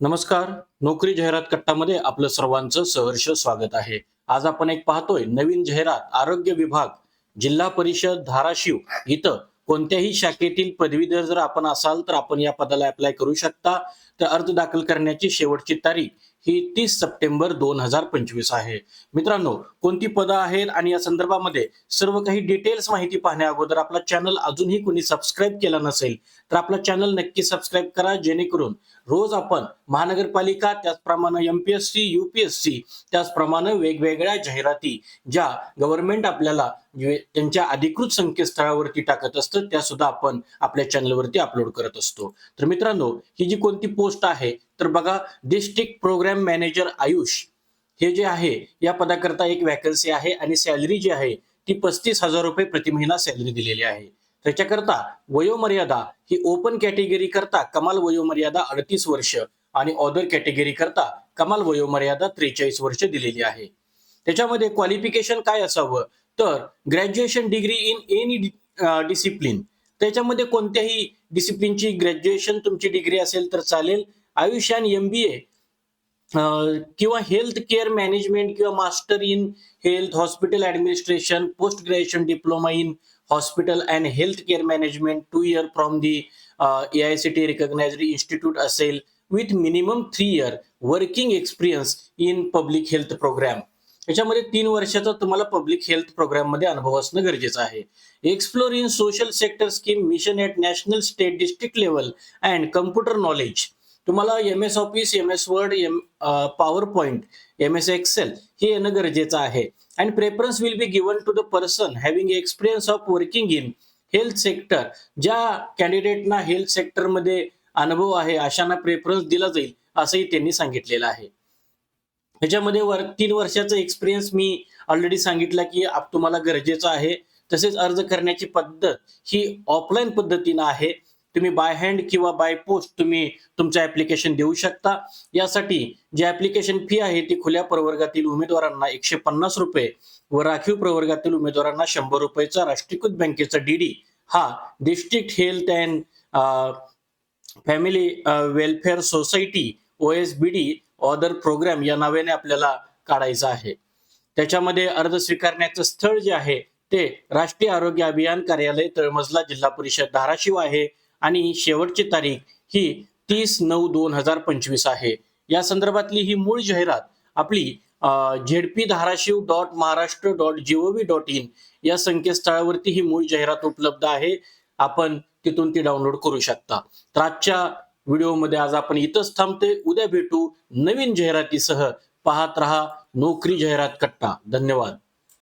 नमस्कार. नोकरी जाहिरात कट्टामध्ये आपलं सर्वांचं सहर्ष स्वागत आहे. आज आपण एक पाहतोय नवीन जाहिरात आरोग्य विभाग जिल्हा परिषद धाराशिव इथं कोणत्याही शाखेतील पदवीधर जर आपण असाल तर आपण या पदाला अप्लाय करू शकता. तर अर्ज दाखल करण्याची शेवटची तारीख ही तीस सप्टेंबर दोन हजार पंचवीस आहे. मित्रांनो कोणती पदं आहेत आणि या संदर्भामध्ये सर्व काही डिटेल्स माहिती पाहण्या अगोदर आपला चॅनल अजूनही कोणी सबस्क्राईब केला नसेल तर आपला चॅनल नक्की सबस्क्राईब करा जेणेकरून रोज आपण महानगरपालिका त्याचप्रमाणे एमपीएससी सी त्याचप्रमाणे वेगवेगळ्या जाहिराती ज्या गव्हर्नमेंट आपल्याला त्यांच्या अधिकृत संकेतस्थळावरती टाकत असतं त्या सुद्धा आपण आपल्या चॅनलवरती अपलोड करत असतो. तर मित्रांनो ही जी कोणती पोस्ट आहे तर बघा डिस्ट्रिक्ट प्रोग्राम मॅनेजर आयुष हे जे आहे या पदाकरता एक वॅकन्सी आहे आणि सॅलरी जी आहे ती पस्तीस हजार रुपये प्रति महिना सॅलरी दिलेली आहे. त्याच्याकरता वयोमर्यादा ही ओपन कॅटेगरी करता कमाल वयोमर्यादा अडतीस वर्ष आणि ऑदर कॅटेगरी करता कमाल वयोमर्यादा त्रेचाळीस वर्ष दिलेली आहे. त्याच्यामध्ये क्वालिफिकेशन काय असावं? तर graduation degree in any discipline त्याच्यामध्ये कोणत्याही डिसिप्लिनची ग्रॅज्युएशन तुमची डिग्री असेल तर चालेल. आयुष्यान एम बी ए किंवा हेल्थ केअर मॅनेजमेंट किंवा master in health hospital administration post graduation diploma in hospital and health care management two year from the A I C T recognised institute असेल with minimum three year working experience in public health programme याच्यामध्ये तीन वर्षाचा तुम्हाला public health प्रोग्राममध्ये अनुभव असणं गरजेचं आहे. Explore in social sector scheme mission at national state district level and computer knowledge तुम्हाला M S office M S word M power point M S excel हे येणं गरजेचं आहे. And preference will be given to the person having experience of working in health sector ज्या कॅन्डिडेटना health सेक्टरमध्ये अनुभव आहे अशांना प्रेफरन्स दिला जाईल असंही त्यांनी सांगितलेलं आहे. ह्याच्यामध्ये वर तीन वर्षाचा एक्सपिरियन्स मी ऑलरेडी सांगितलं की तुम्हाला गरजेचं आहे. तसेच अर्ज करण्याची पद्धत ही ऑफलाईन पद्धतीनं आहे. तुम्ही बाय हँड किंवा बाय पोस्ट तुम्ही तुमचं ऍप्लिकेशन देऊ शकता. यासाठी जी ऍप्लिकेशन फी आहे ती खुल्या प्रवर्गातील उमेदवारांना एकशे पन्नास रुपये व राखीव प्रवर्गातील उमेदवारांना शंभर रुपयेचा राष्ट्रीयकृत बँकेचा डीडी हा district health and family welfare society O S B D other programme या नावाने आपल्याला काढायचा आहे. त्याच्यामध्ये अर्ज स्वीकारण्याचं स्थळ जे आहे ते राष्ट्रीय आरोग्य अभियान कार्यालय तळमजला जिल्हा परिषद धाराशिव आहे. आणि शेवटची तारीख ही तीस नऊ दोन हजार पंचवीस आहे. या संदर्भातली ही मूळ जाहिरात आपली ZP Dharashiv dot Maharashtra dot GOV dot in या संकेतस्थळावरती ही मूळ जाहिरात उपलब्ध आहे. आपण तिथून ती डाउनलोड करू शकता. तर आजच्या व्हिडिओमध्ये आज आपण इथंच थांबते. उद्या भेटू नवीन जाहिरातीसह. पाहत रहा नोकरी जाहिरात कट्टा. धन्यवाद.